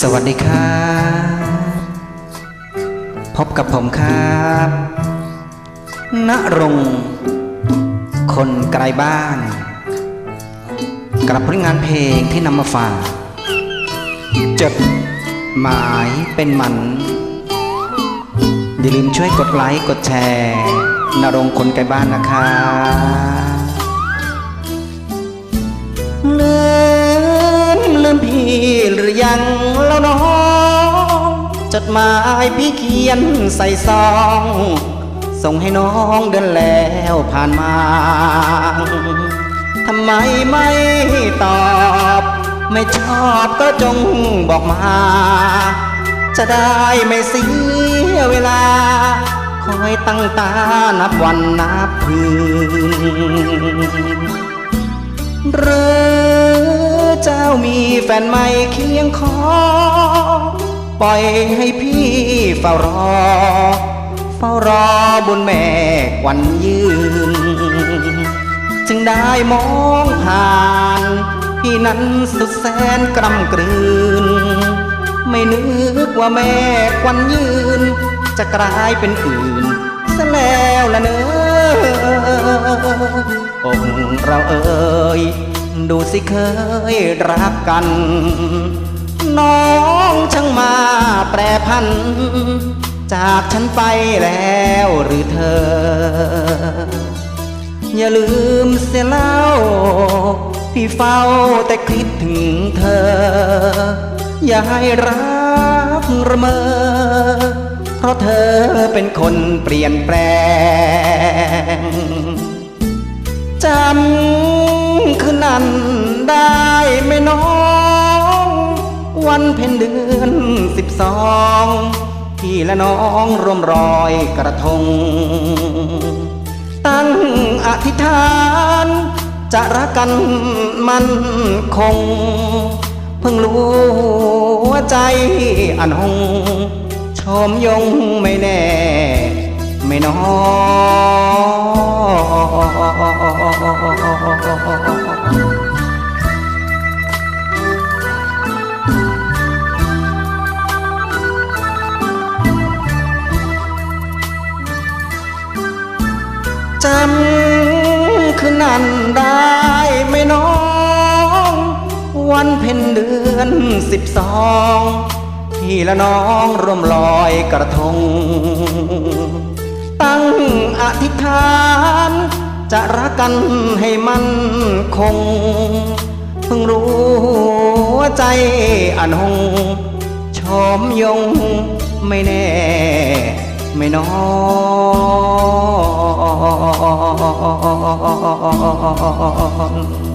สวัสดีครับ พบกับผมครับณรงค์คนไกลบ้าน กับผลงานเพลงที่นำมาฝากจดหมายเป็นหมัน อย่าลืมช่วยกดไลค์ กดแชร์นรงค์คนไกลบ้านนะครับ น้องจดหมายพี่เขียนใส่ซอง ส่งให้น้องเดินแล้วผ่านมาทำไมไม่ตอบ ไม่ชอบก็จงบอกมา จะได้ไม่เสียเวลา คอยตั้งตานับวันนับคืนหรือเจ้า มีแฟนใหม่เคียงคอ ปล่อยให้พี่เฝ้ารอ เฝ้ารอบุญแม่กวันยืน จึงได้มองผ่าน พี่นั้นสุดแสนกรำกลืน ไม่นึกว่าแม่กวันยืน จะกลายเป็นอื่นซะแล้วละเนอ องเราเอ่ยดูสิเคยรักกัน น้องช่างมาแปรพัน จากฉันไปแล้วหรือเธอ อย่าลืมเสียเล่า พี่เฝ้าแต่คิดถึงเธอ อย่าให้รักระเมอ เพราะเธอเป็นคนเปลี่ยนแปลง จำคืนนั้นได้ไหมน้อง วันเพ็ญเดือนสิบสองพี่และน้องร่วมรอยกระทง ตั้งอธิษฐาน จะรักกันมันคง เพิ่งรู้ว่าใจอันหงชมยงไม่แน่ ไม่น้อย จำคืนนั้นได้ไหมน้อง วันเพ็ญเดือนสิบสองพี่และน้องร่วมลอยกระทง ตั้งอธิษฐาน จะรักกันให้มันคง เพิ่งรู้ว่าใจอันหงชอมยงไม่แน่ ไม่นอน